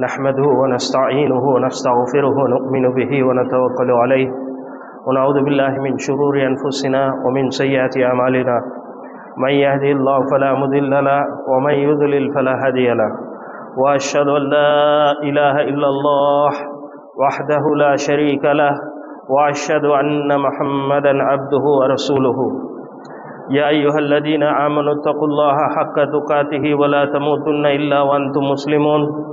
نحمده ونستعينه ونستغفره ونؤمن به ونتوكل عليه. ونعوذ بالله من شرور أنفسنا ومن سيئات أعمالنا. من يهدي الله فلا مضل له ومن يضلل فلا هادي له. وأشهد أن لا إله إلا الله وحده لا شريك له. وأشهد أن محمدا عبده ورسوله. يا أيها الذين آمنوا اتقوا الله حق تقاته ولا تموتن إلا وأنتم مسلمون.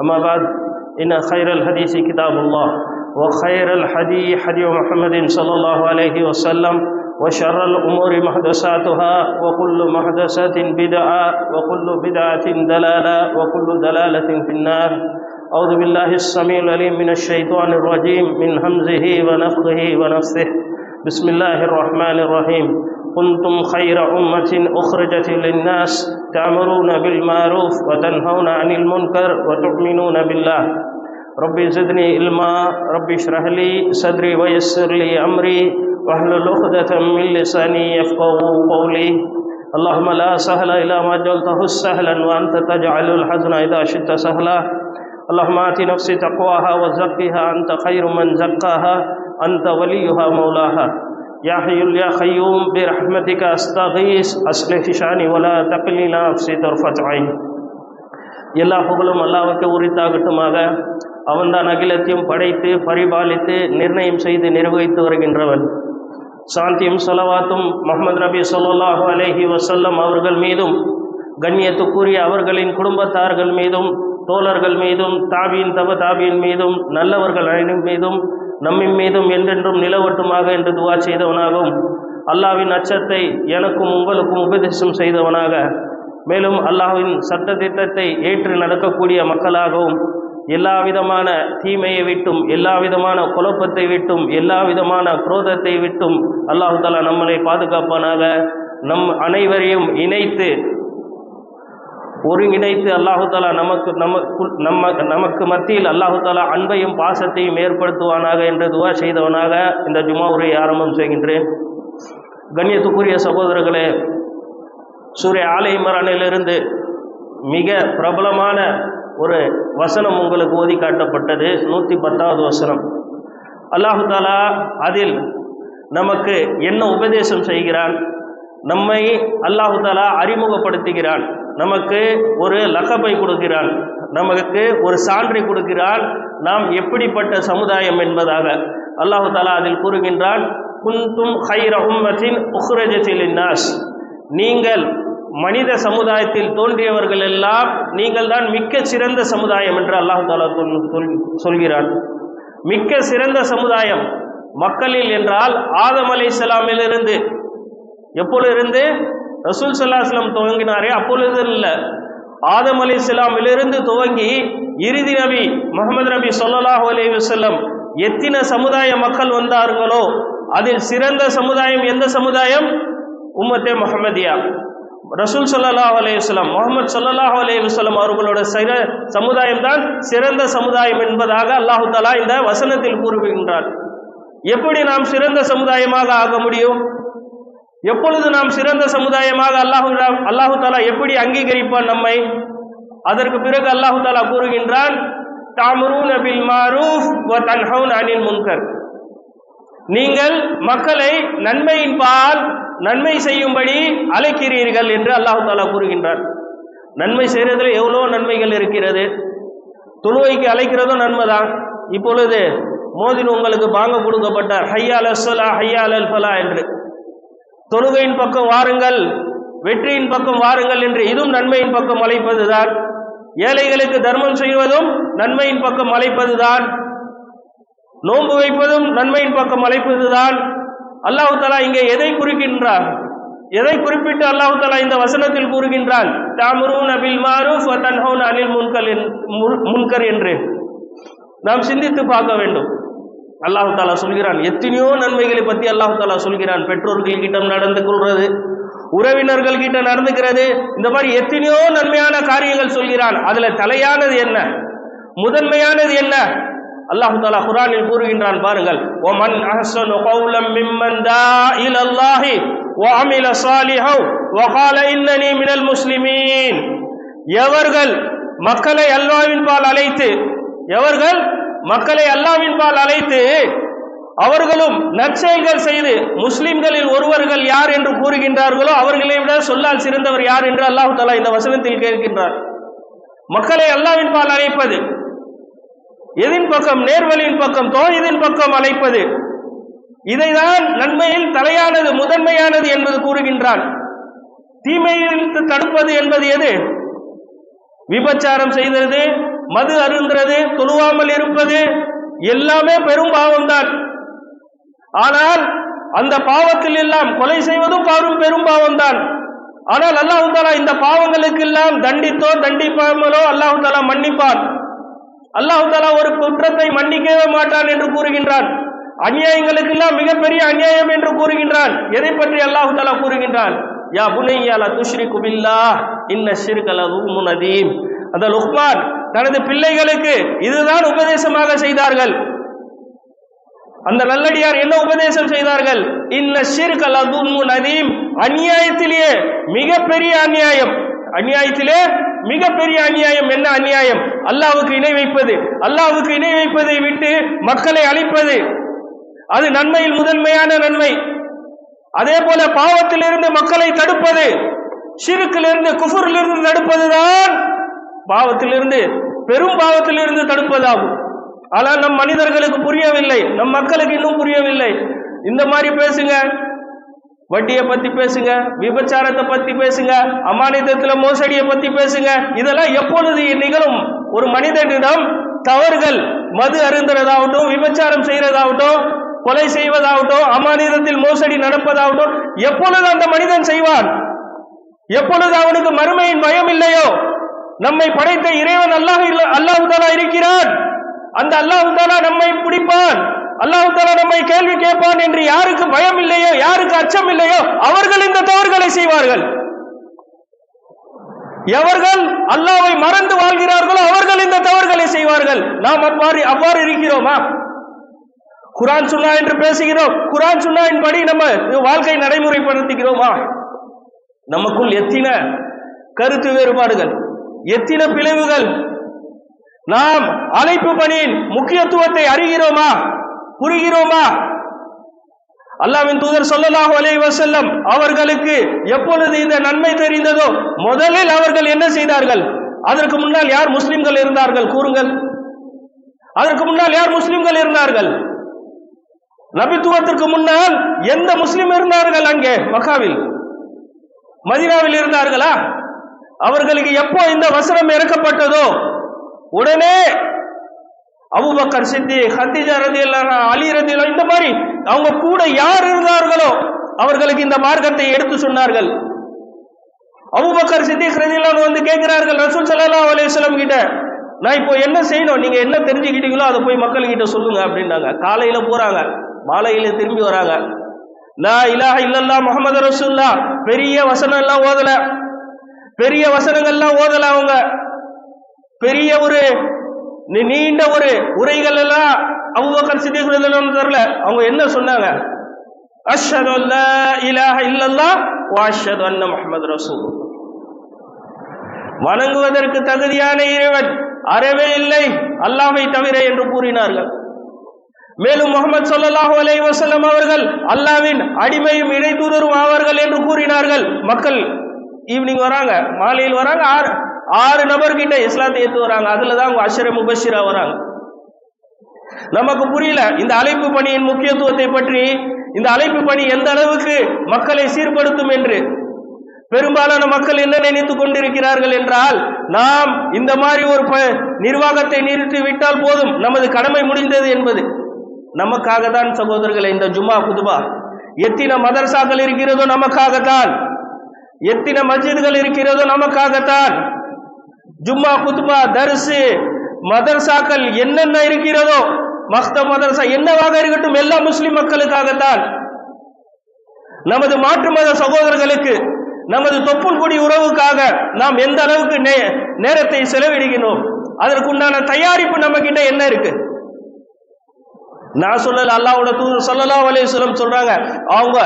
أما بعد إن خير الحديث كتاب الله وخير الحدي حدي محمد صلى الله عليه وسلم وشر الأمور محدثاتها وكل محدثة بدعة وكل بدعة دلالة وكل دلالة في النار. أعوذ بالله السميع العليم من الشيطان الرجيم من همزه ونفخه ونفثه. بسم الله الرحمن الرحيم. كنتم خير أمة أخرجت للناس تأمرون بالمعروف وتنهون عن المنكر وتؤمنون بالله. ربي زدني علما. ربي اشرح لي صدري ويسر لي أمري. واحلل عقدة من لساني يفقه قولي. اللهم لا سهل إلا ما جعلته سهلا وأنت تجعل الحزن إذا شئت سهلا. اللهم آت نفسي تقواها وزكها. أنت خير من زكاها. أنت وليها مولاها يا حي يا قيوم برحمتك أستغيث أصلح شأني ولا تقلني نفسي طرفة عين எல்லா புகழும் அல்லாவுக்கு உரித்தாகட்டுமாக அவன்தான் அகிலத்தையும் படைத்து பரிபாலித்து நிர்ணயம் செய்து நிர்வகித்து வருகின்றவன் சாந்தியும் சொலவாத்தும் முகமது நபி சொல்லாஹு அலேஹி வசல்லம் அவர்கள் மீதும் கண்ணியத்துக்குரிய அவர்களின் குடும்பத்தார்கள் மீதும் தோழர்கள் மீதும் தாபியின் தவ தாபியின் மீதும் நல்லவர்கள் அனைவரின் மீதும் நம்மின் மீதும் என்றென்றும் நிலவட்டுமாக என்று துவா செய்தவனாகவும் அல்லாவின் அச்சத்தை எனக்கும் உங்களுக்கும் உபதேசம் செய்தவனாக மேலும் அல்லாஹ்வின் சட்ட திட்டத்தை ஏற்று நடக்கக்கூடிய மக்களாகவும் எல்லா விதமான தீமையை விட்டும் எல்லா விதமான குழப்பத்தை விட்டும் எல்லா விதமான குரோதத்தை விட்டும் அல்லாஹு தாலா நம்மளை பாதுகாப்பானாக நம் அனைவரையும் இணைத்து ஒருங்கிணைத்து அல்லாஹு தாலா நமக்கு நமக்கு நம்ம நமக்கு மத்தியில் அல்லாஹு தாலா அன்பையும் பாசத்தையும் ஏற்படுத்துவானாக என்று துவா செய்தவனாக இந்த ஜுமா உரையை ஆரம்பம் செய்கின்றேன். கண்ணியத்துக்குரிய சகோதரர்களே சூரிய ஆலை மரணிலிருந்து மிக பிரபலமான ஒரு வசனம் உங்களுக்கு ஓதி காட்டப்பட்டது. நூற்றி பத்தாவது வசனம். அல்லாஹு தாலா அதில் நமக்கு என்ன உபதேசம் செய்கிறான்? நம்மை அல்லாஹு தாலா அறிமுகப்படுத்துகிறான். நமக்கு ஒரு லகப்பை கொடுக்கிறான். நமக்கு ஒரு சான்றை கொடுக்கிறான். நாம் எப்படிப்பட்ட சமுதாயம் என்பதாக அல்லாஹு தாலா அதில் கூறுகின்றான். குந்தும் ஹைர உம்மத்தின் உஹ்ரஜத்தில் நீங்கள் மனித சமுதாயத்தில் தோன்றியவர்கள் எல்லாம் நீங்கள் தான் மிக்க சிறந்த சமுதாயம் என்று அல்லாஹு தாலா சொல்கிறான். மிக்க சிறந்த சமுதாயம் மக்களில் என்றால் ஆதம் அலை இஸ்லாமிலிருந்து எப்பொழுது ரசூல் சல்லாஹ்லாம் துவங்கினாரே அப்பொழுது இல்லை. ஆதம் அலி இஸ்லாமிலிருந்து துவங்கி இறுதி நபி முகமது நபி சொல்லலாஹு அலி வல்லம் எத்தனை சமுதாய மக்கள் வந்தார்களோ அதில் சிறந்த சமுதாயம் எந்த சமுதாயம்? உம்மத்தே முகமதியா ரசூல் சல்லாஹ் அலையுஸ்லாம் முகமது சல்லாஹ் அலையுஸ்லாம் அவர்களோட சிற சமுதாயம் தான் சிறந்த சமுதாயம் என்பதாக அல்லாஹு தாலா இந்த வசனத்தில் கூறுகின்றார். எப்படி நாம் சிறந்த சமுதாயமாக ஆக முடியும்? எப்பொழுது நாம் சிறந்த சமுதாயமாக அல்லாஹு அல்லாஹு தாலா எப்படி அங்கீகரிப்பான் நம்மை? அதற்கு பிறகு அல்லாஹு தாலா கூறுகின்றான் தாமரூன் அபில் மாரூஃப் வ தன்ஹவுன் அனில் முன்கர். நீங்கள் மக்களை நன்மையின் பால் நன்மை செய்யும்படி அழைக்கிறீர்கள் என்று அல்லாஹு தாலா கூறுகின்றார் நன்மை செய்கிறதுல எவ்வளோ நன்மைகள் இருக்கிறது. தொழுவைக்கு அழைக்கிறதும் நன்மை தான் இப்பொழுது மோதின் உங்களுக்கு பாங்க கொடுக்கப்பட்ட ஹையா அலசலா ஹையா அல் ஃபலா என்று. தொழுகையின் பக்கம் வாருங்கள் வெற்றியின் பக்கம் வாருங்கள் என்று இதுவும் நன்மையின் பக்கம் அழைப்பதுதான். ஏழைகளுக்கு தர்மம் செய்வதும் நன்மையின் பக்கம் அழைப்பதுதான். நோன்பு வைப்பதும் நன்மையின் பக்கம் அழைப்பதுதான். அல்லாஹு தலா இங்கே எதை குறிக்கின்றார்? எதை குறிப்பிட்டு அல்லாஹு தாலா இந்த வசனத்தில் கூறுகின்றான்? தாமுரூன் அபில் மாரூஃப் அனில் முன்கல் என்- முன்- முன்கர் என்று. நாம் சிந்தித்து பார்க்க வேண்டும். அல்லாஹு தாலா சொல்கிறான் எத்தனையோ நன்மைகளை பற்றி அல்லாஹு தாலா சொல்கிறான் பெற்றோர்கள் கிட்ட நடந்து கொள்றது உறவினர்கள் கிட்ட நடந்துக்கிறது இந்த மாதிரி எத்தனையோ நன்மையான காரியங்கள் சொல்கிறான் அதுல தலையானது என்ன முதன்மையானது என்ன அல்லாஹு தாலா குரானில் கூறுகின்றான் பாருங்கள் ஒமன் அஹ்சனு கௌலம் மிம்மன் தா இலல்லாஹி وعمل صالحا وقال انني من المسلمين எவர்கள் மக்களை அல்லாவின் பால் அழைத்து எவர்கள் மக்களை அல்லாவின் பால் அழைத்து அவர்களும் நற்செயல்கள் செய்து முஸ்லிம்களில் ஒருவர்கள் யார் என்று கூறுகின்றார்களோ அவர்களை விட சொல்லால் சிறந்தவர் யார் என்று அல்லாஹு தாலா இந்த வசனத்தில் கேட்கின்றார். மக்களை அல்லாவின் பால் அழைப்பது எதின் பக்கம் நேர்வழியின் பக்கம் தோழிதின் பக்கம் அழைப்பது இதைதான் நன்மையில் தலையானது முதன்மையானது என்பது கூறுகின்றான். தீமையில் தடுப்பது என்பது எது? விபச்சாரம் செய்தது மது அருந்துறது தொழுவாமல் இருப்பது எல்லாமே பெரும் பாவம்தான். ஆனால் அந்த பாவத்தில் எல்லாம் கொலை செய்வதும் பாரும் பெரும் பாவம்தான். ஆனால் அல்லாஹு தாலா இந்த பாவங்களுக்கு எல்லாம் தண்டித்தோ தண்டிப்பாமலோ அல்லாஹு தாலா மன்னிப்பான். அல்லாஹு தாலா ஒரு குற்றத்தை மன்னிக்கவே மாட்டான் என்று கூறுகின்றான். அநியாயங்களுக்கு எல்லாம் மிகப்பெரிய அநியாயம் என்று கூறுகின்றான். எதை பற்றி அல்லாஹு தாலா கூறுகின்றான்? யா புனையா துஷ்ரி குபில்லா இன்ன சிறுகலா ரூமுனதீம் அந்த லுக்மான் தனது பிள்ளைகளுக்கு இதுதான் உபதேசமாக செய்தார்கள். அந்த நல்லடியார் என்ன உபதேசம் செய்தார்கள்? இன்ன சிறுகல் லதுல்முன் அதீம் அநியாயத்திலேயே மிகப்பெரிய அநியாயம். அநியாயத்திலே மிகப்பெரிய அநியாயம். என்ன அநியாயம்? அல்லாவுக்கு இணை வைப்பது. அல்லாவுக்கு இணை வைப்பதை விட்டு மக்களை அழிப்பது. அது நன்மையில் முதன்மையான நன்மை. அதே போல பாவத்திலிருந்து மக்களை தடுப்பது. சிறுக்கிலிருந்து குஃபுரிலிருந்து தடுப்பதுதான் பாவத்திலிருந்து பெரும் பாவத்திலிருந்து தடுப்பதாகும். ஆனால் நம் மனிதர்களுக்கு புரியவில்லை நம் மக்களுக்கு இன்னும் புரியவில்லை. இந்த மாதிரி பேசுங்க. வட்டியை பத்தி பேசுங்க விபச்சாரத்தை பத்தி பேசுங்க அமானிதத்துல மோசடியை பத்தி பேசுங்க. இதெல்லாம் எப்பொழுது நிகழும்? ஒரு மனிதனிடம் தவறுகள் மது அருந்துறதாகட்டும் விபச்சாரம் செய்யறதாகட்டும் கொலை செய்வதாகட்டும் அமானிதத்தில் மோசடி நடப்பதாகட்டும் எப்பொழுது அந்த மனிதன் செய்வான்? எப்பொழுது அவனுக்கு மறுமையின் பயம் இல்லையோ? நம்மை படைத்த இறைவன் அல்லாஹ் இல்ல- அல்லாஹ் தாலா இருக்கிறான். அந்த அல்லாஹ் தாலா நம்மை பிடிப்பான். அல்லாஹ் தாலா நம்மை கேள்வி கேட்பான் என்று யாருக்கு பயம் இல்லையோ யாருக்கு அச்சம் இல்லையோ அவர்கள் இந்த தவறுகளை செய்வார்கள். எவர்கள் அல்லாவை மறந்து வாழ்கிறார்களோ அவர்கள் இந்த தவறுகளை செய்வார்கள். நாம் அவ்வாறு அவ்வாறு இருக்கிறோமா? குரான் சுன்னா என்று பேசுகிறோம். குரான் சுன்னாவின் படி நம்ம வாழ்க்கை நடைமுறைப்படுத்துகிறோமா? நமக்குள் எத்தின கருத்து வேறுபாடுகள்? எத்தின பிளவுகள்? நாம் அழைப்பு பணியின் முக்கியத்துவத்தை அறிகிறோமா? புரிகிறோமா? அல்லாவின் தூதர் சொல்லலாக அலைஹி செல்லம் அவர்களுக்கு எப்பொழுது இந்த நன்மை தெரிந்ததோ முதலில் அவர்கள் என்ன செய்தார்கள்? அதற்கு முன்னால் யார் முஸ்லிம்கள் இருந்தார்கள்? கூறுங்கள். அதற்கு முன்னால் யார் முஸ்லிம்கள் இருந்தார்கள்? நபித்துவத்திற்கு முன்னால் எந்த முஸ்லிம் இருந்தார்கள் அங்கே மக்காவில்? மதினாவில் இருந்தார்களா? அவர்களுக்கு எப்போ இந்த வசனம் இறக்கப்பட்டதோ உடனே அபூபக்கர் சித்தி ஹத்திஜா ரதி அலி ரதி இந்த மாதிரி அவங்க கூட யார் இருந்தார்களோ அவர்களுக்கு இந்த மார்க்கத்தை எடுத்து சொன்னார்கள். அபூபக்கர் சித்தி ரதியல்லாஹு வந்து கேட்கிறார்கள் ரசூல் சல்லா அலைஹி கிட்ட நான் இப்போ என்ன செய்யணும்? நீங்க என்ன தெரிஞ்சுக்கிட்டீங்களோ அதை போய் மக்கள் கிட்ட சொல்லுங்க அப்படின்னாங்க. காலையில போறாங்க. மாலையில திரும்பி வராங்க. லா இலாஹ இல்லல்லா முகமது ரசூல்லா பெரிய வசனம் எல்லாம் ஓதல. பெரிய வசனங்கள்லாம் ஓதல அவங்க. பெரிய ஒரு நீண்ட ஒரு உரைகள் எல்லாம் அபூபக்கர் சித்திக் ரலியல்லாஹு தெரியல. அவங்க என்ன சொன்னாங்க? அஷ்ஹது அல்லா இலாஹ இல்லல்லா வ அன்ன முஹம்மது ரசூல் வணங்குவதற்கு தகுதியான இறைவன் அறவே இல்லை அல்லாஹ்வை தவிர என்று கூறினார்கள். மேலும் முகமது ஸல்லல்லாஹு அலைஹி வஸல்லம் அவர்கள் அல்லாஹ்வின் அடிமையும் இணைதூதரும் ஆவார்கள் என்று கூறினார்கள். மக்கள் ஈவினிங் வராங்க மாலையில் வராங்க ஆறு. ஆறு நபர்கிட்ட இஸ்லாத்தை ஏற்று வராங்க. அதுல தான் அவங்க அஷர முபஷிரா வராங்க. நமக்கு புரியல இந்த அழைப்பு பணியின் முக்கியத்துவத்தை பற்றி. இந்த அழைப்பு பணி எந்த அளவுக்கு மக்களை சீர்படுத்தும் என்று. பெரும்பாலான மக்கள் என்ன நினைத்துக் கொண்டிருக்கிறார்கள் என்றால் நாம் இந்த மாதிரி ஒரு ப- நிர்வாகத்தை நிறுத்தி விட்டால் போதும். நமது கடமை முடிந்தது என்பது. நமக்காக தான் சகோதரர்களை இந்த ஜும்மா புதுபா எத்தின மதரசாக்கள் இருக்கிறதோ நமக்காகத்தான். எத்தனை மஸ்ஜிதுகள் இருக்கிறதோ நமக்காகத்தான். ஜும்மா குத்துபா தரிசு மதர்சாக்கள் என்னென்ன இருக்கிறதோ மஸ்த மதரசா என்னவாக இருக்கட்டும் எல்லா முஸ்லிம் மக்களுக்காகத்தான். நமது மாற்று மத சகோதரர்களுக்கு நமது தொப்புள் குடி உறவுக்காக நாம் எந்த அளவுக்கு நே- நேரத்தை செலவிடுகிறோம் அதற்குண்டான தயாரிப்பு நம்ம கிட்ட என்ன இருக்கு? நான் சொல்லல அல்லாவோட தூது சொல்லலாம் அலைஹி வஸல்லம் சொல்றாங்க அவங்க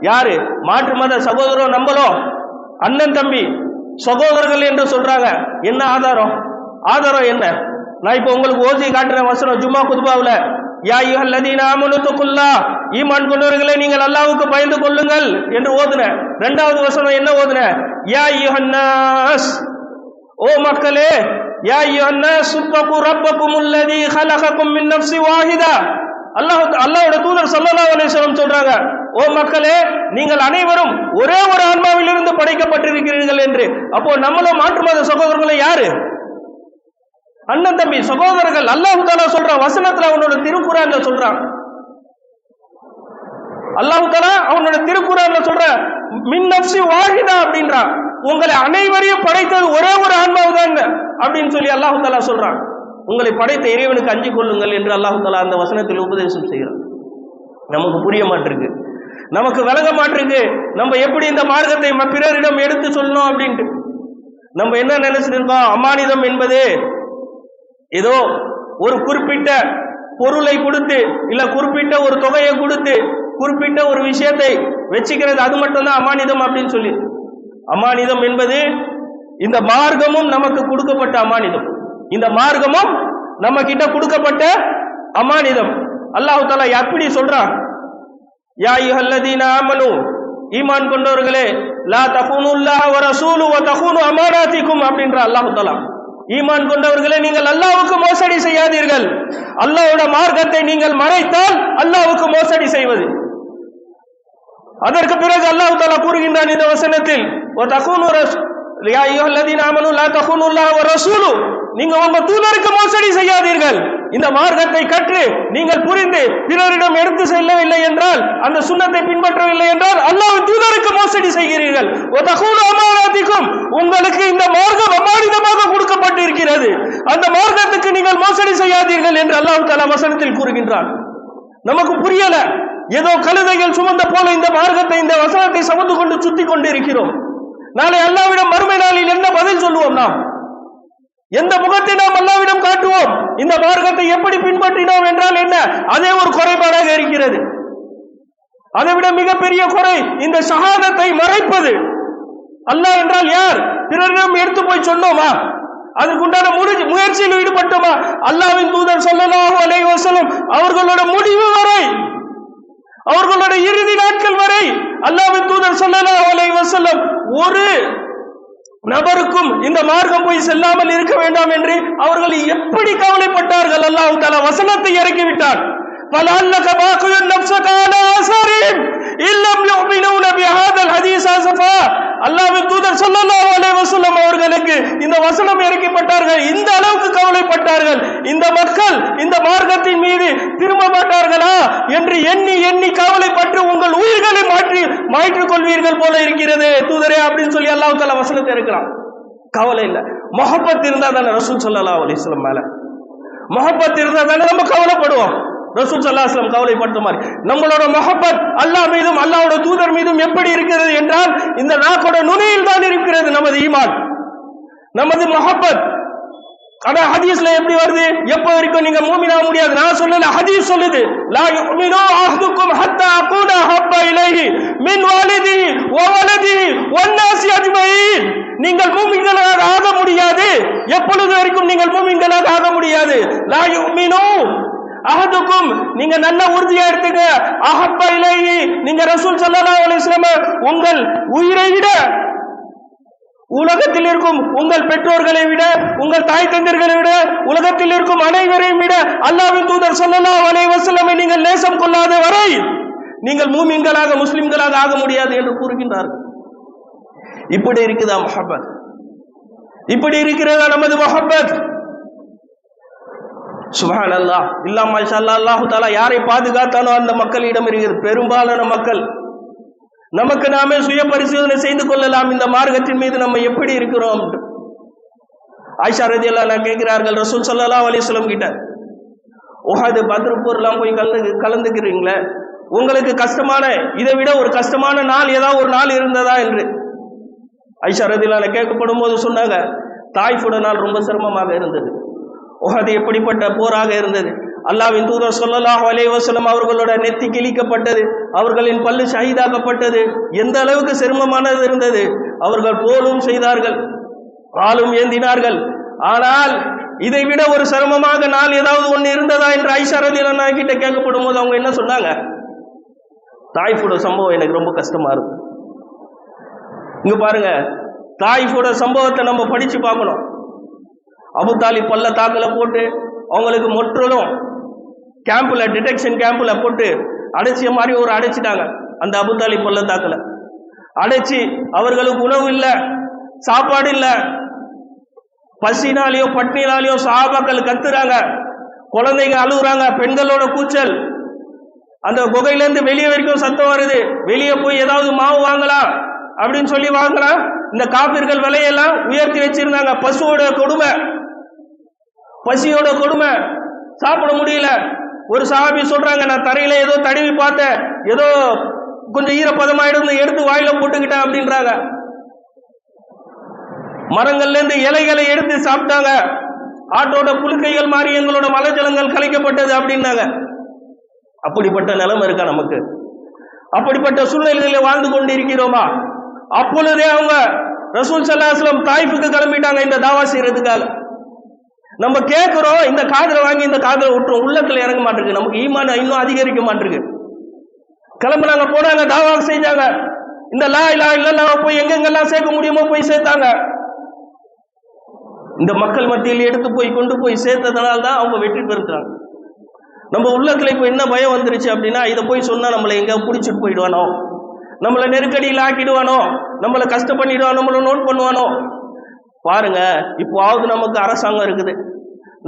யாரு? மாற்று மத சகோதரோ நம்பலோ? அண்ணன் தம்பி சகோதரர்கள் என்று சொல்றாங்க. என்ன ஆதாரம்? ஆதாரம் என்ன? நான் இப்போ உங்களுக்கு ஓசி காட்டுறேன் வசனம் ஜும்மா குதுபாவில். ஈமான் கொண்டவர்களை நீங்கள் அல்லாவுக்கு பயந்து கொள்ளுங்கள் என்று ஓதுன. ரெண்டாவது வசனம் என்ன ஓதுன? யா யுஹன்னாஸ் ஓ மக்களே யா யுஹன்னாஸ் சுப்பகு ரப்பகும் உள்ளதி ஹலககும் மின் நஃப்ஸி வாஹிதா. அல்லாஹ் அல்லாஹோட தூதர் ஸல்லல்லாஹு அலைஹி வஸல்லம் சொல்றாங்க ஓ மக்களே நீங்கள் அனைவரும் ஒரே ஒரு ஆன்மாவிலிருந்து படைக்கப்பட்டிருக்கிறீர்கள் என்று. அப்போ நம்மளும் மாற்று மத சகோதரர்களை யாரு? அண்ணன் தம்பி சகோதரர்கள். அல்லாஹு தாலா சொல்றான் வசனத்துல அவனோட திருக்குறான்ல சொல்றான் அல்லாஹு தாலா அவனோட திருக்குறான்ல சொல்ற மின் நப்சி வாழிதா அப்படின்றான் உங்களை அனைவரையும் படைத்தது ஒரே ஒரு ஆன்மாவுதான் அப்படின்னு சொல்லி அல்லாஹு தாலா சொல்றான். உங்களை படைத்த இறைவனுக்கு அஞ்சு கொள்ளுங்கள் என்று அல்லாஹ் தாலா அந்த வசனத்தில் உபதேசம் செய்கிறான். நமக்கு புரிய மாட்டிருக்கு. நமக்கு விளங்க மாட்டிருக்கு. நம்ம எப்படி இந்த மார்க்கத்தை பிறரிடம் எடுத்து சொல்லணும் அப்படின்ட்டு. நம்ம என்ன நினைச்சிட்டு இருக்கோம் அமானிதம் என்பது ஏதோ ஒரு குறிப்பிட்ட பொருளை கொடுத்து இல்ல குறிப்பிட்ட ஒரு தொகையை கொடுத்து குறிப்பிட்ட ஒரு விஷயத்தை வச்சுக்கிறது அது மட்டும்தான் அமானிதம் அப்படின்னு சொல்லி அமானிதம் என்பது இந்த மார்க்கமும் நமக்கு கொடுக்கப்பட்ட அமானிதம். இந்த மார்க்கமும் நம்ம கிட்ட கொடுக்கப்பட்ட அமானிதம். அல்லாஹ் தாலா எப்படி சொல்றான்? யா அய்யுஹல்லதீன ஆமனு ஈமான் கொண்டவர்களே லா தகுனுல்லாஹ வ ரசூலு வ தகுனு அமானாத்திக்கும் அப்படின்ற அல்லாஹ் தஆலா. ஈமான் கொண்டவர்களே நீங்கள் அல்லாஹ்வுக்கு மோசடி செய்யாதீர்கள். அல்லாஹ்வோட மார்க்கத்தை நீங்கள் மறைத்தால் அல்லாஹ்வுக்கு மோசடி செய்வது. அதற்கு பிறகு அல்லாஹ் தஆலா கூறுகின்றான் இந்த வசனத்தில் வ தகுனு ரஸ் யா அய்யுஹல்லதீன ஆமனு லா தகுனுல்லாஹ வ ரசூலு நீங்க உங்க தூதருக்கு மோசடி செய்யாதீர்கள். இந்த மார்க்கத்தை கற்று நீங்கள் புரிந்து பிறரிடம் எடுத்து செல்லவில்லை என்றால் அந்த சுண்ணத்தை பின்பற்றவில்லை என்றால் அல்லாஹ் தூதருக்கு மோசடி செய்கிறீர்கள். உங்களுக்கு இந்த மார்க்கம் அமானிதமாக கொடுக்கப்பட்டிருக்கிறது. அந்த மார்க்கத்துக்கு நீங்கள் மோசடி செய்யாதீர்கள் என்று அல்லாஹ் தலா வசனத்தில் கூறுகின்றான். நமக்கு புரியல. ஏதோ கழுதைகள் சுமந்த போல இந்த மார்க்கத்தை இந்த வசனத்தை சுமந்து கொண்டு சுத்தி கொண்டு இருக்கிறோம் நாளை அல்லாவிடம் மறுமை நாளில் என்ன பதில் சொல்லுவோம் நாம்? எந்த முகத்தை நாம் அல்லாவிடம் காட்டுவோம்? இந்த மார்க்கத்தை எப்படி பின்பற்றினோம் என்றால் என்ன? அதே ஒரு குறைபாடாக இருக்கிறது. அதை விட மிகப்பெரிய குறை இந்த சகாதத்தை மறைப்பது. அல்லாஹ் என்றால் யார்? பிறரிடம் எடுத்து போய் சொன்னோமா? அதற்குண்டான முடி- முயற்சியில் ஈடுபட்டோமா? அல்லாவின் தூதர் ஸல்லல்லாஹு அலைஹி அவர்களோட முடிவு வரை அவர்களோட இறுதி நாட்கள் வரை அல்லாவின் தூதர் ஸல்லல்லாஹு அலைஹி ஒரு நபருக்கும் இந்த மார்க்கம் போய் செல்லாமல் இருக்க வேண்டாம் என்று அவர்கள் எப்படி கவலைப்பட்டார்கள்? அல்லாஹ் தலா வசனத்தை இறக்கி விட்டார் فَلَعَلَّكَ بَاقِعٌ نَفْسَكَ عَلَى آثَارِهِمْ إِن لَّمْ يُؤْمِنُوا بِهَذَا الْحَدِيثِ أَسَفًا அல்லாஹ்வின் தூதர் ஸல்லல்லாஹு அலைஹி வஸல்லம் அவர்களுக்கு இந்த வசனம் இறக்கப்பட்டார்கள் இந்த அளவுக்கு கவலைப்பட்டார்கள் இந்த மக்கள் இந்த மார்க்கத்தின் மீது திரும்ப மாட்டார்களா என்று எண்ணி எண்ணி கவலைப்பட்டு உங்கள் உயிர்களை மாற்றி மாற்றிக் கொள்வீர்கள் போல இருக்கிறது தூதரே அப்படின்னு சொல்லி அல்லாஹ் தஆலா வசனத்தை இருக்கிறான் கவலை இல்ல மொஹப்பத் இருந்தா தானே ரசூல் ஸல்லல்லாஹு அலைஹி வஸல்லம் மேல மொஹப்பத் இருந்தா தானே நம்ம கவலைப்படுவோம் ரசூல் ஸல்லல்லாஹு கவலைப்படுத்துமாறு கவலைப்படுத்த மாதிரி நம்மளோட மொஹப்பத் அல்லாஹ் மீதும் அல்லாஹோட தூதர் மீதும் எப்படி இருக்கிறது என்றால் இந்த நாக்கோட நுனியில் தான் இருக்கிறது நமது ஈமான். நமது மொஹப்பத் ஆனா ஹதீஸ்ல எப்படி வருது? எப்ப வரைக்கும் நீங்க மூமினா முடியாது. நான் சொல்லல ஹதீஸ் சொல்லுது. லா யுமினு அஹதுக்கும் ஹத்தா அகூன ஹப்ப இலைஹி மின் வாலிதி வ வலதிஹி வன்னாசி அஜ்மஈன் நீங்கள் மூமின்களாக ஆக முடியாது. எப்பொழுது வரைக்கும் நீங்கள் மூமின்களாக ஆக முடியாது? லா யுமினு அகதுக்கும் நீங்க நல்ல உறுதியா எடுத்துங்க அகப்ப இலையி நீங்க ரசூல் சல்லா அலிஸ்லாம உங்கள் உயிரை விட உலகத்தில் இருக்கும் உங்கள் பெற்றோர்களை விட உங்கள் தாய் தந்தர்களை விட உலகத்தில் இருக்கும் அனைவரையும் விட அல்லாவின் தூதர் ஸல்லல்லாஹு அனைவசல்லமை நீங்கள் நேசம் கொள்ளாத வரை நீங்கள் மூமின்களாக முஸ்லிம்களாக ஆக முடியாது என்று கூறுகின்றார்கள். இப்படி இருக்குதா மொஹபத் இப்படி இருக்கிறதா நமது மொஹபத் சுபான் அல்லாஹ் இல்லாம மாஷா அல்லாஹ் அல்லாஹு தாலா யாரை பாதுகாத்தானோ அந்த மக்களிடம் இருக்கிறது பெரும்பாலான மக்கள். நமக்கு நாமே சுய பரிசோதனை செய்து கொள்ளலாம். இந்த மார்க்கத்தின் மீது நம்ம எப்படி இருக்கிறோம்? ஆயிஷா ரதி எல்லாம் கேட்கிறார்கள் ரசூல் சல்லா அலிஸ்லம் கிட்ட உஹாது பத்ரப்பூர்லாம் போய் கலந்து கலந்துக்கிறீங்களே? உங்களுக்கு கஷ்டமான இதை விட ஒரு கஷ்டமான நாள் ஏதாவது ஒரு நாள் இருந்ததா என்று? ஐஷா ரதிலான கேட்கப்படும் போது சொன்னாங்க தாய்ஃபுட நாள் ரொம்ப சிரமமாக இருந்தது. உஹது எப்படிப்பட்ட போராக இருந்தது? அல்லாவின் தூதர் சொல்லலாஹ் அலைவசலம் அவர்களோட நெத்தி கிழிக்கப்பட்டது அவர்களின் பல்லு ஷஹீதாக்கப்பட்டது எந்த அளவுக்கு சிரமமானது இருந்தது? அவர்கள் போலும் செய்தார்கள் ஆளும் ஏந்தினார்கள். ஆனால் இதை விட ஒரு சிரமமாக நாள் ஏதாவது ஒன்று இருந்ததா என்று ஐஷாரதி ரதிலான கிட்ட கேட்கப்படும் போது அவங்க என்ன சொன்னாங்க? தாய்ஃபோட சம்பவம் எனக்கு ரொம்ப கஷ்டமா இருக்கு. இங்க பாருங்க தாய்ஃபோட சம்பவத்தை நம்ம படிச்சு பார்க்கணும். அபுத்தாலி பல்ல தாக்கல போட்டு அவங்களுக்கு முற்றிலும் கேம்பில் டிடெக்ஷன் கேம்பில் போட்டு அடைச்சிய மாதிரி ஒரு அடைச்சிட்டாங்க. அந்த அபுத்தாலி பல்ல தாக்கல. அடைச்சி அவர்களுக்கு உணவு இல்லை சாப்பாடு இல்லை. பசினாலேயோ பட்னினாலேயோ சாபாக்கள் கத்துறாங்க. குழந்தைங்க அழுகுறாங்க பெண்களோட கூச்சல். அந்த குகையிலேருந்து வெளியே வரைக்கும் சத்தம் வருது. வெளியே போய் ஏதாவது மாவு வாங்கலாம் அப்படின்னு சொல்லி வாங்கலாம் இந்த காப்பீர்கள் விலையெல்லாம் உயர்த்தி வச்சிருந்தாங்க. பசுவோட கொடுமை. பசியோட கொடுமை. சாப்பிட முடியல. ஒரு சாபி சொல்றாங்க நான் தரையில ஏதோ தடவி பார்த்தேன். ஏதோ கொஞ்சம் ஈரப்பதமாயிருந்து எடுத்து வாயில போட்டுக்கிட்டேன் அப்படின்றாங்க. மரங்கள்ல இருந்து இலைகளை எடுத்து சாப்பிட்டாங்க. ஆட்டோட புழுக்கைகள் மாறி எங்களோட மலஜலங்கள் கலைக்கப்பட்டது அப்படின்னாங்க. அப்படிப்பட்ட நிலைமை இருக்கா நமக்கு? அப்படிப்பட்ட சூழ்நிலையில வாழ்ந்து கொண்டு இருக்கிறோமா அப்பொழுதே அவங்க ரசூல் சல்லாஸ்லம் தாய்ப்புக்கு கிளம்பிட்டாங்க இந்த தாவா செய்யறதுக்காக. நம்ம கேட்கிறோம் இந்த காதலை வாங்கி இந்த காதலை விட்டுரும் உள்ளத்துல இறங்க மாட்டிருக்கு. நமக்கு ஈமான இன்னும் அதிகரிக்க மாட்டிருக்கு. கிளம்புனாங்க போனாங்க தாவா செஞ்சாங்க. இந்த லா இல்லா இல்லல்லா போய் எங்கெங்கெல்லாம் சேர்க்க முடியுமோ போய் சேர்த்தாங்க. இந்த மக்கள் மத்தியில் எடுத்து போய் கொண்டு போய் சேர்த்ததுனால தான் அவங்க வெற்றி பெறுறாங்க நம்ம உள்ளத்துல இப்போ என்ன பயம் வந்துருச்சு அப்படின்னா இதை போய் சொன்னா நம்மளை எங்க பிடிச்சிட்டு போயிடுவானோ? நம்மளை நெருக்கடியில் ஆக்கிடுவானோ? நம்மளை கஷ்டம் பண்ணிடுவானோ? நம்மளை நோட் பண்ணுவானோ? பாருங்க இப்போவாவது நமக்கு அரசாங்கம் இருக்குது.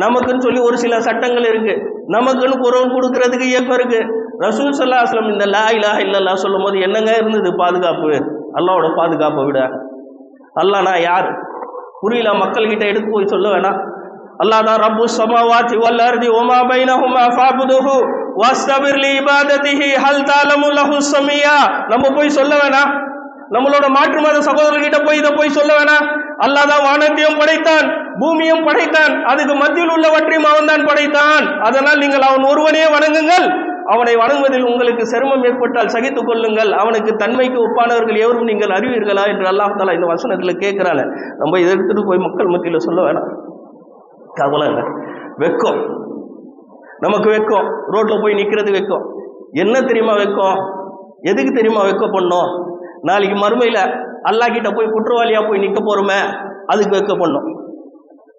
நமக்குன்னு சொல்லி ஒரு சில சட்டங்கள் இருக்கு. நமக்குன்னு குரல் கொடுக்கறதுக்கு இயக்கம் இருக்கு. ரசூல் சல்லா அஸ்லம் இந்த லா இலா இல்லல்லா சொல்லும் போது என்னங்க இருந்தது பாதுகாப்பு? அல்லாவோட பாதுகாப்பை விட. அல்லாஹ் நான் யார்? புரியல மக்கள்கிட்ட எடுத்து போய் சொல்ல வேணாம். அல்லா தான் ரப்பு சமாவாத்தி வல் அர்தி ஒமா பைனஹுமா ஃபாபுதுஹு வஸ்தபிர் லி இபாதத்திஹி ஹல் தஅலமு லஹு சமியா நம்ம போய் சொல்ல வேணாம். நம்மளோட மாற்று மத சகோதரர்கிட்ட போய் இதை போய் சொல்ல வேணாம். அல்லாதான் வானத்தையும் படைத்தான் பூமியும் படைத்தான் அதுக்கு மத்தியில் உள்ளவற்றையும் அவன் தான் படைத்தான். அதனால் நீங்கள் அவன் ஒருவனே வணங்குங்கள். அவனை வணங்குவதில் உங்களுக்கு சிரமம் ஏற்பட்டால் சகித்துக் கொள்ளுங்கள். அவனுக்கு தன்மைக்கு ஒப்பானவர்கள் எவரும் நீங்கள் அறிவீர்களா என்று அல்லாஹ் இந்த வசனத்தில் கேட்கிறாங்க நம்ம இதை எடுத்துட்டு போய் மக்கள் மத்தியில் சொல்ல வேணாம். கவலை வெக்கம். நமக்கு வெக்கம். ரோட்ல போய் நிக்கிறது வெக்கம். என்ன தெரியுமா வெக்கம்? எதுக்கு தெரியுமா வெக்கம் பண்ணோம் நாளைக்கு மறுமையில் அல்லாஹ் கிட்ட போய் குற்றவாளியா போய் நிற்க போறோமே அதுக்கு வைக்க பண்ணும்.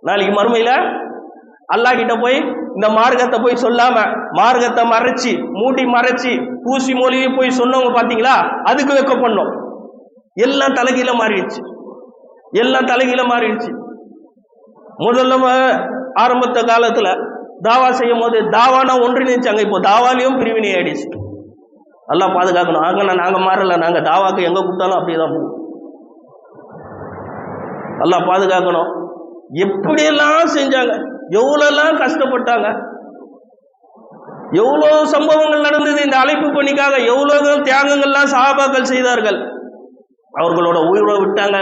நாளைக்கு மறுமையில் அல்லாஹ் கிட்ட போய் இந்த மார்க்கத்தை போய் சொல்லாம மார்க்கத்தை மறைச்சி மூடி மறைச்சி பூசி மொழியை போய் சொன்னவங்க பார்த்தீங்களா அதுக்கு வைக்க பண்ணோம். எல்லாம் தலைகீழ மாறிடுச்சு. எல்லாம் தலைகீழ மாறிடுச்சு. முதல்ல ஆரம்பத்த காலத்தில் தாவா செய்யும் போது தாவானா ஒன்றிணைச்சாங்க. இப்போ தாவாலையும் பிரிவினை ஆயிடுச்சு நல்லா பாதுகாக்கணும். ஆகனா நாங்கள் மாறல. நாங்கள் தாவாக்கு எங்கே கூப்பிட்டாலும் அப்படியே தான் போகும். நல்லா பாதுகாக்கணும். எப்படியெல்லாம் செஞ்சாங்க? எவ்வளோலாம் கஷ்டப்பட்டாங்க? எவ்வளோ சம்பவங்கள் நடந்தது இந்த அழைப்பு பணிக்காக? எவ்வளோ தியாகங்கள்லாம் சாபாக்கள் செய்தார்கள்? அவர்களோட உயிரை விட்டாங்க.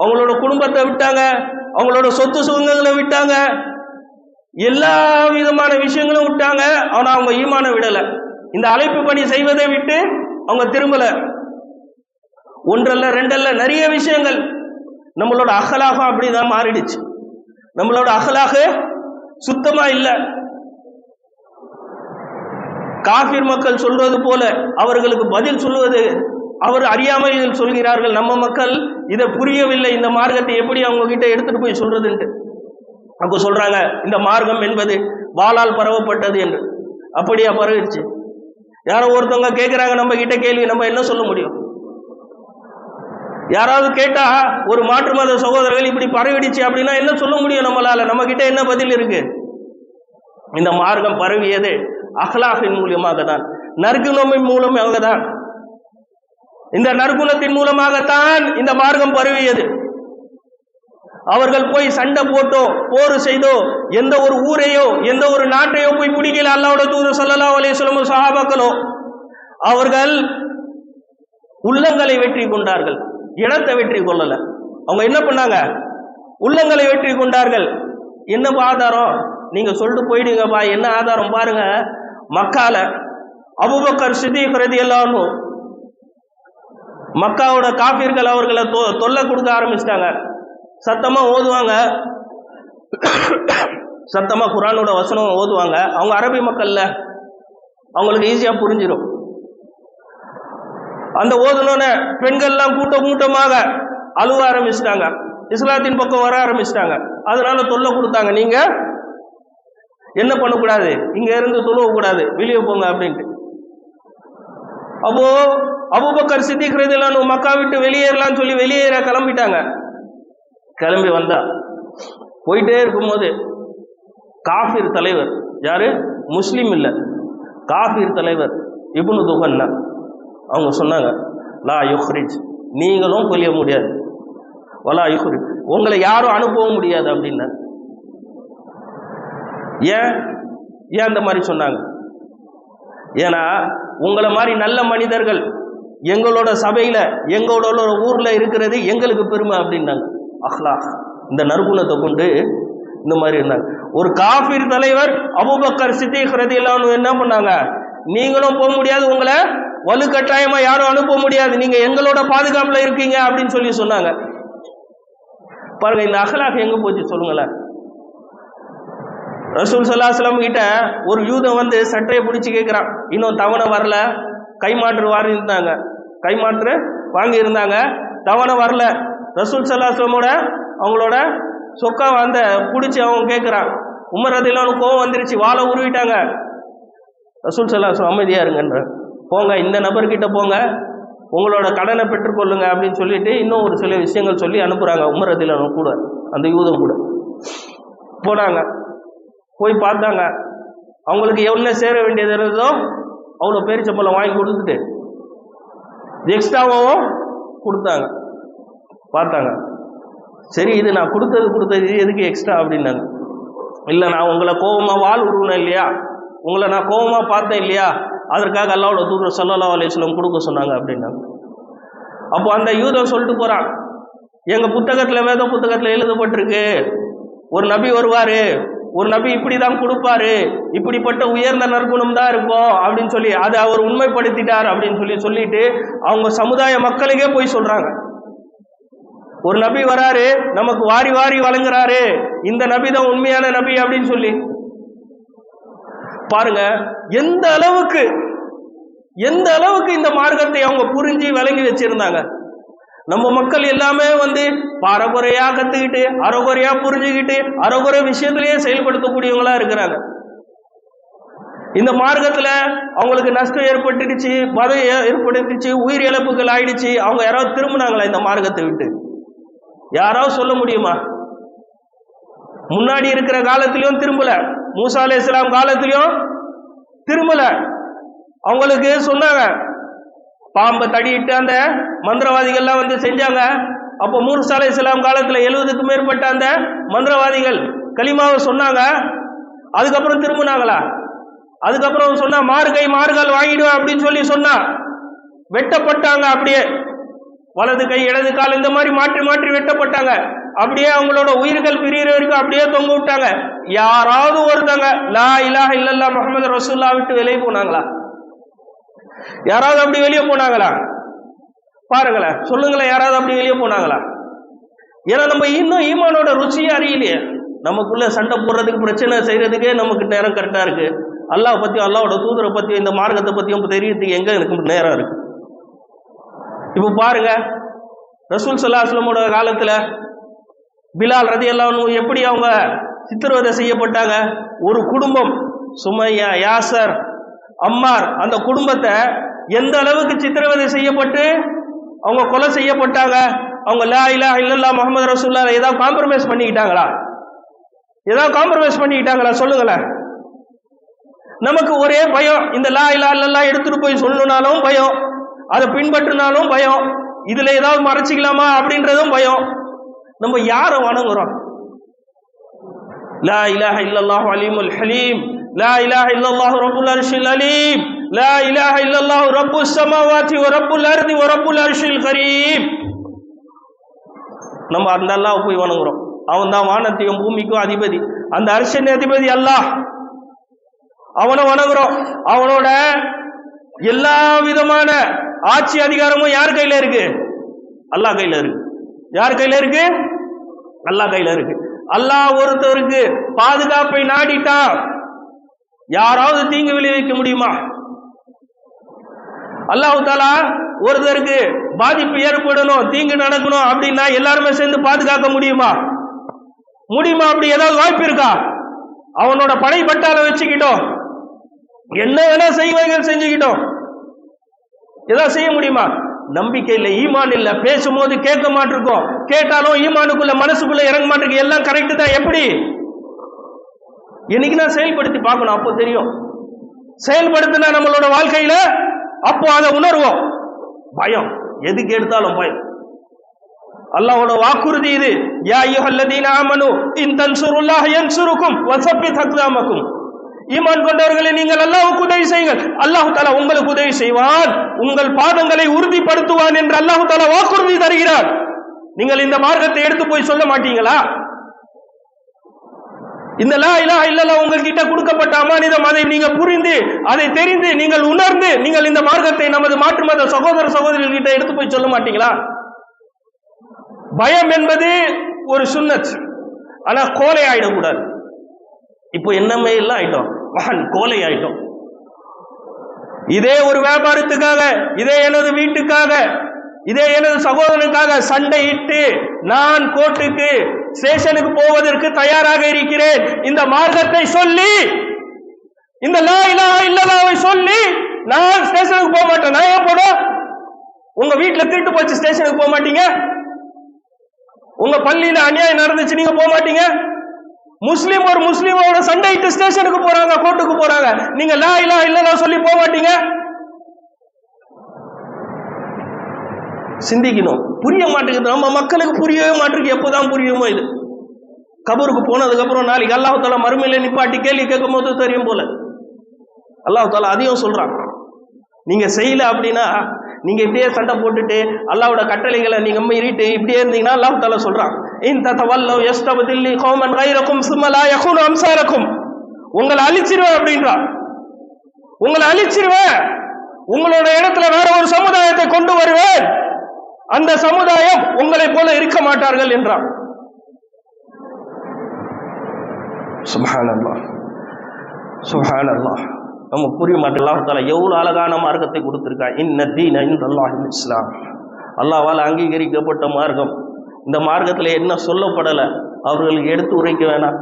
அவங்களோட குடும்பத்தை விட்டாங்க. அவங்களோட சொத்து சுகங்களை விட்டாங்க. எல்லா விதமான விஷயங்களும் விட்டாங்க. ஆனால் அவங்க ஈமான விடலை. இந்த அழைப்பு பணி செய்வதை விட்டு அவங்க திரும்பல. ஒன்றல்ல ரெண்டல்ல நிறைய விஷயங்கள். நம்மளோட அகலாகம் அப்படிதான் மாறிடுச்சு. நம்மளோட அகலாக சுத்தமா இல்ல. காபிர் மக்கள் சொல்றது போல அவர்களுக்கு பதில் சொல்வது அவர் அறியாமையில் சொல்கிறார்கள். நம்ம மக்கள் இதை புரியவில்லை. இந்த மார்க்கத்தை எப்படி அவங்க கிட்ட எடுத்துட்டு போய் சொல்றதுன்ட்டு. அப்போ சொல்றாங்க இந்த மார்க்கம் என்பது வாளால் பரவப்பட்டது என்று. அப்படியா பரவிடுச்சு. யாரோ ஒருத்தவங்க கேட்குறாங்க நம்ம கிட்ட கேள்வி நம்ம என்ன சொல்ல முடியும்? யாராவது கேட்டா ஒரு மாற்று மத சகோதரர்கள் இப்படி பரவிடுச்சு அப்படின்னா என்ன சொல்ல முடியும் நம்மளால? நம்ம கிட்ட என்ன பதில் இருக்கு? இந்த மார்க்கம் பரவியது அஹ்லாஃபின் மூலியமாக தான் நற்குணமின் மூலமாக தான் இந்த நற்குணத்தின் மூலமாகத்தான் இந்த மார்க்கம் பரவியது. அவர்கள் போய் சண்டை போட்டோ போர் செய்தோ எந்த ஒரு ஊரையோ எந்த ஒரு நாட்டையோ போய் பிடிக்கல அல்லாவோட தூது சொல்லலாம் அலைஹி சொல்லும் சஹாபாக்களோ அவர்கள் உள்ளங்களை வெற்றி கொண்டார்கள். இடத்தை வெற்றி கொள்ளல. அவங்க என்ன பண்ணாங்க? உள்ளங்களை வெற்றி கொண்டார்கள். என்ன ஆதாரம்? நீங்க சொல்லிட்டு போயிடுங்கப்பா. என்ன ஆதாரம் பாருங்க. மக்கால அபுபக்கர் சித்திக் எல்லாம் மக்காவோட காப்பீர்கள் அவர்களை தொ- தொல்லை கொடுக்க ஆரம்பிச்சிட்டாங்க. சத்தமா ஓதுவாங்க. சத்தமா குரானோட வசனம் ஓதுவாங்க. அவங்க அரபி மக்கள்ல. அவங்களுக்கு ஈஸியா புரிஞ்சிடும் அந்த ஓதுனோட பெண்கள்லாம் கூட்டம் கூட்டமாக அழுவ ஆரம்பிச்சிட்டாங்க. இஸ்லாத்தின் பக்கம் வர ஆரம்பிச்சிட்டாங்க. அதனால தொல்லை கொடுத்தாங்க. நீங்க என்ன பண்ணக்கூடாது? இங்க இருந்து தொழுவ கூடாது. வெளியே போங்க அப்படின்ட்டு. அப்போ அபுபக்கர் சித்திக் ரதியல்லாஹு மக்கா விட்டு வெளியேறலாம்னு சொல்லி வெளியேற கிளம்பிட்டாங்க. கிளம்பி வந்தா. போயிட்டே இருக்கும்போது காஃபிர் தலைவர் யாரு? முஸ்லீம் இல்லை. காஃபிர் தலைவர் இப்னு துகன்னா அவங்க சொன்னாங்க லா யுஹ்ரிஜ் நீங்களும் கொல்ல முடியாது. வலா யுஹ்ரிஜ் உங்களை யாரும் அனுப்பவும் முடியாது அப்படின்னா. ஏன்? ஏன் அந்த மாதிரி சொன்னாங்க? ஏன்னா உங்களை மாதிரி நல்ல மனிதர்கள் எங்களோட சபையில எங்களோட ஊர்ல இருக்கிறது எங்களுக்கு பெருமை அப்படின்னாங்க. அஹ்லாஹ் இந்த நற்குணத்தை கொண்டு இந்த மாதிரி இருந்தாங்க. ஒரு காஃபிர் தலைவர் அபுபக்கர் சித்திக் ரதியல்லாஹு என்ன பண்ணாங்க? நீங்களும் போக முடியாது உங்களை வலுக்கட்டாயமா யாரும் அனுப்ப முடியாது. நீங்க எங்களோட பாதுகாப்புல இருக்கீங்க அப்படின்னு சொல்லி சொன்னாங்க. பாருங்க இந்த அகலாக எங்க போச்சு சொல்லுங்களேன். ரசூல் சல்லாஹ்லாம் கிட்ட ஒரு யூதம் வந்து சட்டையை பிடிச்சி கேட்குறான் இன்னும் தவணை வரல. கைமாற்று வாரி இருந்தாங்க கைமாற்று வாங்கி இருந்தாங்க தவணை வரல. ரசூல் சல்லாஸ்லமோட அவங்களோட சொக்கா வந்த பிடிச்சி அவன் கேட்குறான் உமர் அதிலானு கோவம் வந்துருச்சு வாழை உருவிட்டாங்க. ரசூல் சல்லாஸ்லம் அமைதியா இருங்கன்ற. போங்க இந்த நபர்கிட்ட போங்க. உங்களோட கடனை பெற்றுக்கொள்ளுங்க அப்படின்னு சொல்லிட்டு இன்னும் ஒரு சில விஷயங்கள் சொல்லி அனுப்புகிறாங்க உமர் அதிலானு கூட அந்த யூதம் கூட. போனாங்க. போய் பார்த்தாங்க. அவங்களுக்கு என்ன சேர வேண்டியது இருந்ததோ அவ்வளோ பேரிச்சம்பளம் வாங்கி கொடுத்துட்டு எக்ஸ்ட்ராவும் கொடுத்தாங்க. பார்த்தாங்க. சரி இது நான் கொடுத்தது கொடுத்தது இது எதுக்கு எக்ஸ்ட்ரா அப்படின்னாங்க. இல்லை நான் உங்களை கோபமாக வால் உருவினேன் இல்லையா? உங்களை நான் கோபமாக பார்த்தேன் இல்லையா? அதற்காக அல்லாவோட தூதர் சல்லா அலைஹி கொடுக்க சொன்னாங்க அப்படின்னாங்க. அப்போ அந்த யூதன் சொல்லிட்டு போகிறான் எங்கள் புத்தகத்தில் வேத புத்தகத்தில் எழுதப்பட்டிருக்கு. ஒரு நபி வருவார். ஒரு நபி இப்படி தான் கொடுப்பாரு. இப்படிப்பட்ட உயர்ந்த நற்குணம் தான் இருக்கும் அப்படின்னு சொல்லி அதை அவர் உண்மைப்படுத்திட்டார் அப்படின்னு சொல்லி சொல்லிட்டு அவங்க சமுதாய மக்களுக்கே போய் சொல்கிறாங்க ஒரு நபி வராரு நமக்கு வாரி வாரி வழங்குறாரு. இந்த நபி தான் உண்மையான நபி அப்படின்னு சொல்லி. பாருங்க எந்த அளவுக்கு எந்த அளவுக்கு இந்த மார்க்கத்தை அவங்க புரிஞ்சு விளங்கி வச்சிருந்தாங்க. நம்ம மக்கள் எல்லாமே வந்து பரகுறையா கத்துக்கிட்டு அறகுறையா புரிஞ்சுக்கிட்டு அறகுறை விஷயத்திலேயே செயல்படுத்தக்கூடியவங்களா இருக்கிறாங்க. இந்த மார்க்கத்துல அவங்களுக்கு நஷ்டம் ஏற்பட்டுடுச்சு பதவி ஏ- உயிர் இழப்புகள் ஆயிடுச்சு அவங்க யாராவது திரும்பினாங்களா இந்த மார்க்கத்தை விட்டு? யாராவது சொல்ல முடியுமா? முன்னாடி இருக்கிற காலத்திலையும் திரும்பல. மூசா அலி இஸ்லாம் காலத்திலையும் திரும்பல. அவங்களுக்கு சொன்னாங்க? பாம்பை தடியிட்டு அந்த மந்திரவாதிகள்லாம் வந்து செஞ்சாங்க. அப்போ மூசா அலி இஸ்லாம் காலத்துல எழுபதுக்கும் மேற்பட்ட அந்த மந்திரவாதிகள் களிமாவை சொன்னாங்க. அதுக்கப்புறம் திரும்பினாங்களா? அதுக்கப்புறம் சொன்னா மார்கை மார்கால் வாங்கிடுவேன் அப்படின்னு சொல்லி சொன்னா வெட்டப்பட்டாங்க அப்படியே. வலது கை இடது கால் இந்த மாதிரி மாற்றி மாற்றி வெட்டப்பட்டாங்க. அப்படியே அவங்களோட உயிர்கள் பிரியிற வரைக்கும் அப்படியே தொங்க விட்டாங்க. யாராவது ஒருத்தங்க லா இலாஹ இல்லல்லா முகமது ரசூல்லா விட்டு வெளியே போனாங்களா? யாராவது அப்படி வெளியே போனாங்களா? பாருங்களேன் சொல்லுங்களேன் யாராவது அப்படி வெளியே போனாங்களா? ஏன்னா நம்ம இன்னும் ஈமானோட ருச்சியே அறியலையே. நமக்குள்ள சண்டை போடுறதுக்கு பிரச்சனை செய்யறதுக்கே நமக்கு நேரம் கரெக்டா இருக்கு. அல்லாஹ் பத்தியும் அல்லாவோட தூதரை பத்தியும் இந்த மார்க்கத்தை பத்தியும் தெரியறதுக்கு எங்க எனக்கு நேரம் இருக்கு? இப்போ பாருங்க ரசூல் சல்லாஹ்லமோட காலத்துல பிலால் ரதி எப்படி அவங்க சித்திரவதை செய்யப்பட்டாங்க? ஒரு குடும்பம் சுமையா யாசர் அம்மார் அந்த குடும்பத்தை எந்த அளவுக்கு சித்திரவதை செய்யப்பட்டு அவங்க கொலை செய்யப்பட்டாங்க? அவங்க லா இல்லா இல்லல்லா முகமது ரசூல்லா ஏதாவது காம்ப்ரமைஸ் பண்ணிக்கிட்டாங்களா? ஏதாவது காம்ப்ரமைஸ் பண்ணிக்கிட்டாங்களா? சொல்லுங்களேன். நமக்கு ஒரே பயம் இந்த லா இல்லா இல்லல்லா எடுத்துட்டு போய் சொல்லணும்னாலும் பயம். அதை பின்பற்றினாலும் பயம். இதுல ஏதாவது மறைச்சிக்கலாமா அப்படின்றதும் பயம். நம்ம யாரை வணங்குறோம்? லா இலாஹ இல்லல்லாஹு அலீமுல் ஹலீம். லா இலாஹ இல்லல்லாஹு ரப்புல் அர்ஷில் அலீம். லா இலாஹ இல்லல்லாஹு ரப்புஸ் சமாவாதி வ ரப்புல் அர்தி வ ரப்புல் அர்ஷில் கரீம். நம்ம அந்த அல்லாஹ் போய் வணங்குறோம். அவன் தான் வானத்தையும் பூமிக்கும் அதிபதி. அந்த அரசின் அதிபதி அல்லாஹ். அவனை வணங்குறோம். அவனோட எல்லா விதமான ஆட்சி அதிகாரமும் யார் கையில இருக்கு? அல்லாஹ் கையில இருக்கு. யார் கையில இருக்கு? அல்லாஹ் கையில இருக்கு. அல்லாஹ் ஒருத்தருக்கு பாதுகாப்பை நாடிட்டா யாராவது தீங்கு விளைவிக்க முடியுமா? அல்லாஹ் தாலா ஒருத்தருக்கு பாதிப்பு ஏற்படணும் தீங்கு நடக்கணும் அப்படின்னா எல்லாருமே சேர்ந்து பாதுகாக்க முடியுமா? முடியுமா? அப்படி ஏதாவது வாய்ப்பு இருக்கா? அவனோட படை பட்டால வச்சுக்கிட்டோம். என்ன வேணா செய்வார்கள் செஞ்சுக்கிட்டோம். ஏதாவது செய்ய முடியுமா? நம்பிக்கை இல்லை ஈமான் இல்லை. பேசும்போது கேட்க மாட்டிருக்கோம். கேட்டாலும் ஈமானுக்குள்ள மனசுக்குள்ள இறங்க மாட்டிருக்கு. எல்லாம் கரெக்ட் தான். எப்படி? இன்னைக்கு நான் செயல்படுத்தி பார்க்கணும். அப்போ தெரியும். செயல்படுத்தினா நம்மளோட வாழ்க்கையில அப்போ அதை உணர்வோம். பயம். எதுக்கு எடுத்தாலும் பயம். அல்லாஹோட வாக்குறுதி இது. யா அய்யுஹல்லதீன ஆமனு இன் தன்சுருல்லாஹ் யன்சுருக்கும் வஸப்பித் அக்தாமக்கும் ஈமான் கொண்டவர்களை நீங்கள் அல்லாஹுக்கு உதவி செய்யுங்கள். அல்லாஹு தாலா உங்களுக்கு உதவி செய்வான். உங்கள் பாதங்களை உறுதிப்படுத்துவான் என்று அல்லாஹு தாலா வாக்குறுதி தருகிறார். நீங்கள் இந்த மார்க்கத்தை எடுத்து போய் சொல்ல மாட்டீங்களா? இந்த லா இலாஹ இல்லல்லா உங்ககிட்ட கொடுக்கப்பட்ட அமானிதம் அதை நீங்க புரிந்து அதை தெரிந்து நீங்கள் உணர்ந்து நீங்கள் இந்த மார்க்கத்தை நமது மாற்று மத சகோதர சகோதரிகிட்ட எடுத்து போய் சொல்ல மாட்டீங்களா? பயம் என்பது ஒரு சுன்னத் ஆனா கோலை ஆயிடக்கூடாது. இப்போ என்னமே இல்லை ஆயிட்டோம்? மகன் கோலை ஆயிட்டோம். இதே ஒரு வியாபாரத்துக்காக இதே எனது வீட்டுக்காக இதே எனது சகோதரனுக்காக சண்டையிட்டு நான் கோர்ட்டுக்கு ஸ்டேஷனுக்கு போவதற்கு தயாராக இருக்கிறேன். இந்த மார்க்கத்தை சொல்லி இந்த லா இலாஹ இல்லல்லாஹ்வை சொல்லி நான் ஸ்டேஷனுக்கு போக மாட்டேன். நான் ஏன் போனோம் உங்க வீட்டுல திருட்டு போச்சு ஸ்டேஷனுக்கு போக மாட்டீங்க? உங்க பள்ளியில அநியாயம் நடந்துச்சு நீங்க போக மாட்டீங்க? முஸ்லீம் ஒரு முஸ்லீமோட சண்டையிட்டு ஸ்டேஷனுக்கு போறாங்க கோர்ட்டுக்கு போறாங்க. நீங்க லா இலா இல்ல சொல்லி போக மாட்டீங்க. சிந்திக்கணும். புரிய மாட்டேங்குது. நம்ம மக்களுக்கு புரியவே மாட்டிருக்கு எப்போதான் புரியுமோ இது. கபருக்கு போனதுக்கு அப்புறம் நாளைக்கு அல்லாஹ் தாலா மறுமையில நிப்பாட்டி கேள்வி கேட்கும் போது தெரியும் போல. அல்லாஹ் தாலா அதையும் சொல்றான். நீங்க செய்யல அப்படின்னா நீங்க இப்படியே சண்டை போட்டுட்டு அல்லாவோட கட்டளைகளை நீங்க மீறிட்டு இப்படியே இருந்தீங்கன்னா அல்லாஹ் தாலா சொல்றான். இன் தத்தவல்லோ தில்லி கோமன் கைரக்கும் சும்மலா யகுனு அம்சாரக்கும் உங்களை அழிச்சிருவேன் அப்படின்றான் உங்களை அழிச்சிருவேன். உங்களோட இடத்துல வேற ஒரு சமுதாயத்தை கொண்டு வருவேன். அந்த சமுதாயம் உங்களை போல இருக்க மாட்டார்கள் என்றான் சுபஹான் அல்லாஹ் சுபஹான் அல்லாஹ் நம்ம புரிய மாட்டோம் அல்லாஹ் தாலா அழகான மார்க்கத்தை கொடுத்திருக்கான். இன்ன தீன இந்த அல்லாஹ் இஸ்லாம். அல்லாஹ்வால் அங்கீகரிக்கப்பட்ட மார்க்கம். இந்த மார்க்கத்தில் என்ன சொல்லப்படலை? அவர்களுக்கு எடுத்து உரைக்க வேணாம்.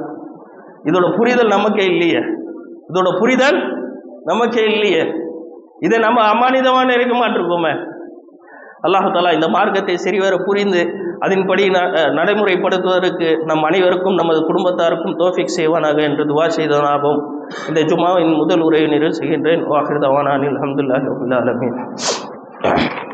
இதோட புரிதல் நமக்கே இல்லையே. இதோட புரிதல் நமக்கே இல்லையே. இதை நம்ம அமானிதமான இருக்க மாட்டிருக்கோமே அல்லாஹாலா இந்த மார்க்கத்தை சரிவர புரிந்து அதன்படி ந- நடைமுறைப்படுத்துவதற்கு நம் அனைவருக்கும் நமது குடும்பத்தாருக்கும் தோஃபிக் செய்வானாக என்று துவா செய்தனாகவும் இந்த ஜுமாவின் முதல் உரையை நிறைவு செய்கின்றேன். வாஹிர் தவானானில் அஹமதுல்லாஹி ரபில்